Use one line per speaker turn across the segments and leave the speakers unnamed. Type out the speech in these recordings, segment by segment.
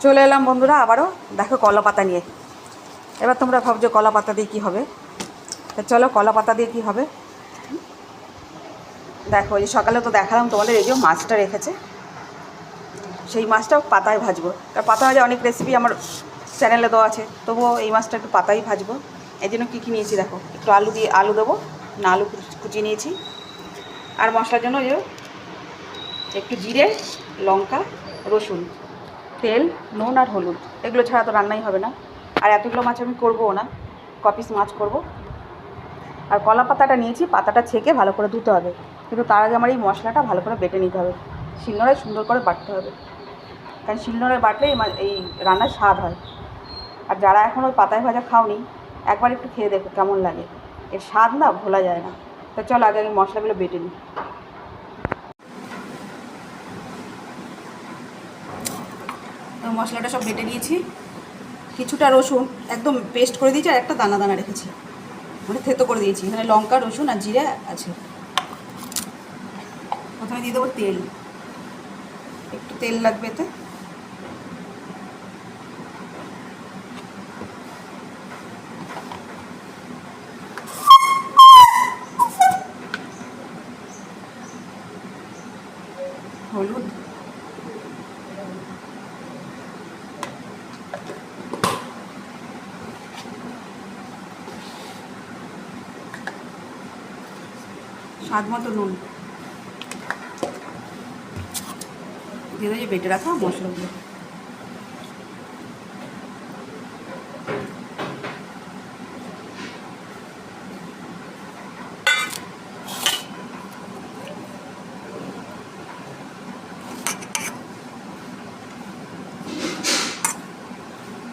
চলে এলাম বন্ধুরা, আবারও দেখো কলা পাতা নিয়ে। এবার তোমরা ভাবছ কলা পাতা দিয়ে কী হবে? তা চলো কলা পাতা দিয়ে কী হবে? দেখো, এই সকালে তো দেখালাম তোমাদের, এই যে মাছটা রেখেছে। সেই মাছটা পাতায় ভাজবো। তার পাতা ভাজা অনেক রেসিপি আমার চ্যানেলে দেওয়া আছে, তবুও এই মাছটা একটু পাতায় ভাজবো। এই জন্য কী কী নিয়েছি দেখো, একটু আলু দিয়ে আলু দেবো, না আলু কুচ- কুচিয়ে নিয়েছি। আর মশলার জন্য একটু জিরে, লঙ্কা, রসুন। তেল, নুন আর হলুদ। এগুলো ছাড়া তো রান্নাই হবে না। আর এতগুলো মাছ আমি করব না। কপিস মাছ করব। আর কলা পাতাটা নিয়েছি, পাতাটা ছেঁকে ভালো করে ধুতে হবে। কিন্তু তার আগে আমার এই মশলাটা ভালো করে বেটে নিতে হবে। শিলনোড়ায় সুন্দর করে বাটতে হবে। কারণ শিলনোড়ায় বাটলে এই রান্নার স্বাদ হয়। আর যারা এখন ওই পাতায় ভাজা খাওনি, একবার একটু খেয়ে দেখো কেমন লাগে। এর স্বাদ না ভোলা যায় না। তা চলো আগে আমি মশলাগুলো বেটে নিই। মশলাটা সব বেটে নিয়েছি। কিছুটা রসুন একদম পেস্ট করে দিয়েছি আর একটা দানা দানা রেখেছি। মানে থেতো করে দিয়েছি। এখানে লঙ্কা, রসুন আর জিরে আছে। প্রথমে দিয়ে দেবো তেল। একটু তেল লাগবে এতে। হলুদ। স্বাদ মতো নুন। দিয়ে যে বেটে রাখা মশলাগুলো।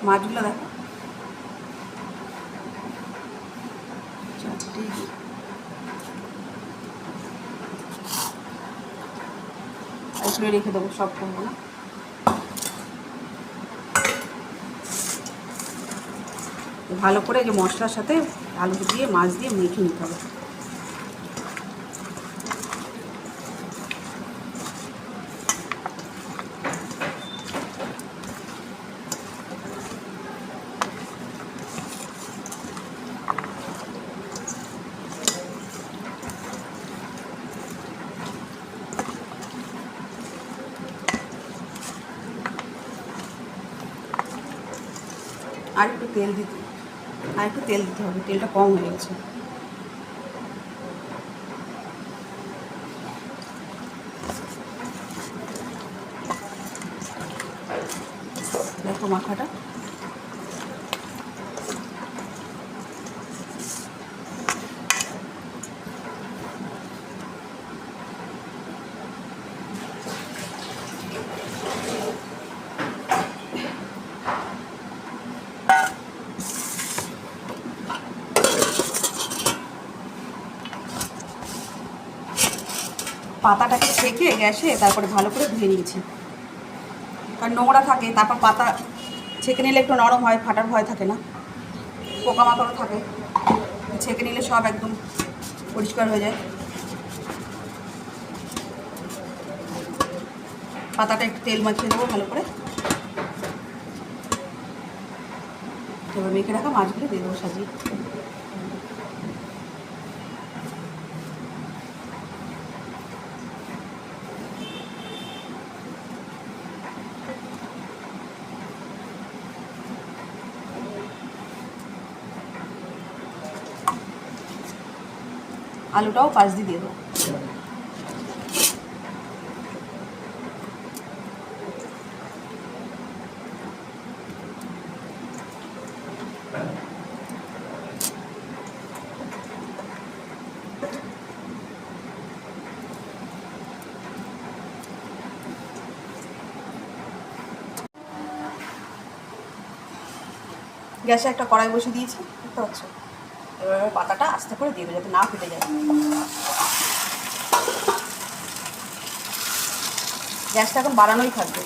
মাছগুলো দেখো। এগুলো রেখে দেবো সব না। ভালো করে যে মশলার সাথে আলু দিয়ে, মাছ দিয়ে মেখে নিতে হবে। আর একটু তেল দিতে আর একটু তেল দিতে হবে, তেলটা কম হয়ে গেছে। দেখো মাখাটা। পাতাটাকে ছেঁকে গ্যাসে তারপরে ভালো করে ধুয়ে নিয়েছি। কারণ নোংরা থাকে, তারপর পাতা ছেঁকে নিলে একটু নরম হয়, ফাটার ভয় থাকে না। পোকামাকড়ও থাকে। ছেঁকে নিলে সব একদম পরিষ্কার হয়ে যায়। পাতাটা একটু তেল মাখিয়ে দেবো ভালো করে। এবার মেখে রাখা মাছগুলো দিয়ে দেবো সাজিয়ে। আলুটাও পাশ দিয়ে দিয়ে দেবো গ্যাসে একটা কড়াই বসে দিয়েছি দেখতে পাচ্ছ? এবার পাতাটা আস্তে করে দিয়ে দেবো যাতে না ফেটে যায়। গ্যাসটা এখন বাড়ানোই থাকবে।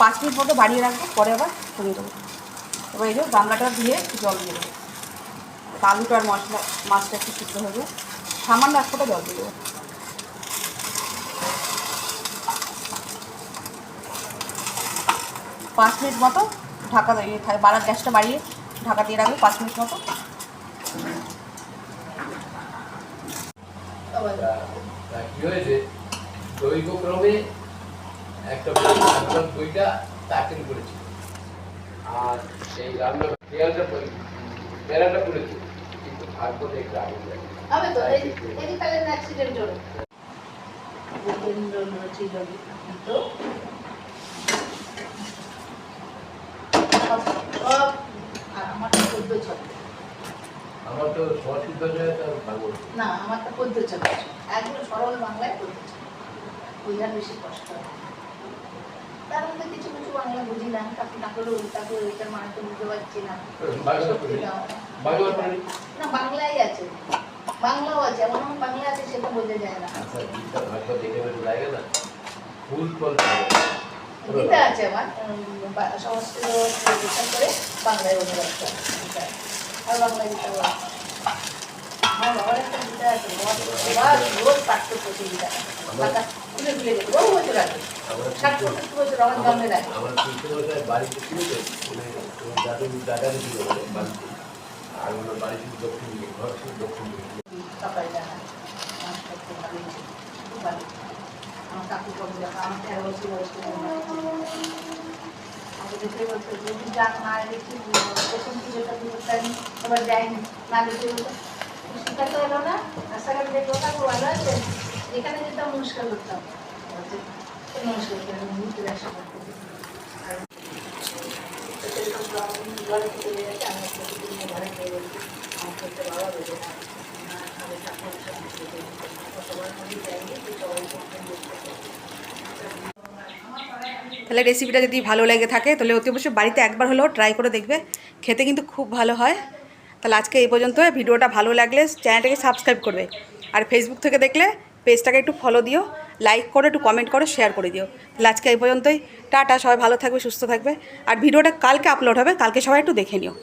পাঁচ মিনিট মতো বাড়িয়ে রাখব, পরে আবার কমিয়ে দেবো। এবার এই যে গামলাটা একটু জল দিয়ে দেবো। আলুটা আর মশলা, মাছটা একটু সিদ্ধ হবে সামান্য এক ফোঁটা জল দিয়ে দেবো। পাঁচ মিনিট মতো ঢাকা দিয়ে বাড়ার গ্যাসটা বাড়িয়ে ঢাকা দিয়ে রাখবে পাঁচ মিনিট মতো।
কি হয়েছে? দৈবক্রমে একটা বই বইটা দাখিল করেছি আর সেই রান্না পেয়ারটা পেয়ারাটা করেছি কিন্তু ভাগ্য দেখতে আগুন লাগে
হবে তো এই এই তাহলে অ্যাক্সিডেন্ট হলো। গোবিন্দ ছিল তো সব সব আর আমার পদ্য ছবি
আমার তো সঠিক তার ভাগ্য
না আমার তো পদ্য ছবি একদম সরল বাংলায় পদ্য ছবি বেশি কষ্ট তার মধ্যে কিছু কিছু বাংলা বুঝি না তাকে না করে ওইটার বুঝতে পারছি না। না। বাংলাই আছে। বাংলাও আছে। এমন এমন বাংলা আছে সেটা বোঝা যায় না।
আচ্ছা গীতা ভাগ্য দেখে বেশ লাগে না? ফুল ফল
গীতা আছে আমার। সংস্কৃত করে বাংলায় অনুবাদ করা আর বাংলা গীতা
আর ওনার বাড়ি ছিল দক্ষিণ দিকে ঘর ছিল দক্ষিণ দিকে
সকালে জানা আমার করতে ভালোই ছিল খুব ভালো আমার কাকু কবে দেখা আমার তেরো বছর বয়স ছিল আমাকে দেখে বলতো যদি যাক না দেখি প্রথম পুজোটা পুজোটা আমি এবার যাইনি না দেখে বলতো না আছে নমস্কার করতাম। করতে
তাহলে রেসিপিটা যদি ভালো লেগে থাকে, তাহলে অতি অবশ্যই বাড়িতে একবার হলেও ট্রাই করে দেখবে। খেতে কিন্তু খুব ভালো হয়। তাহলে আজকে এই পর্যন্ত ভিডিওটা ভালো লাগলে চ্যানেলটাকে সাবস্ক্রাইব করবে। আর ফেসবুক থেকে দেখলে পেজটাকে একটু ফলো দিও লাইক করো, একটু কমেন্ট করো শেয়ার করে দিও। তাহলে আজকে এই পর্যন্তই। টাটা, সবাই ভালো থাকবে, সুস্থ থাকবে। আর ভিডিওটা কালকে আপলোড হবে, কালকে সবাই একটু দেখে নিও।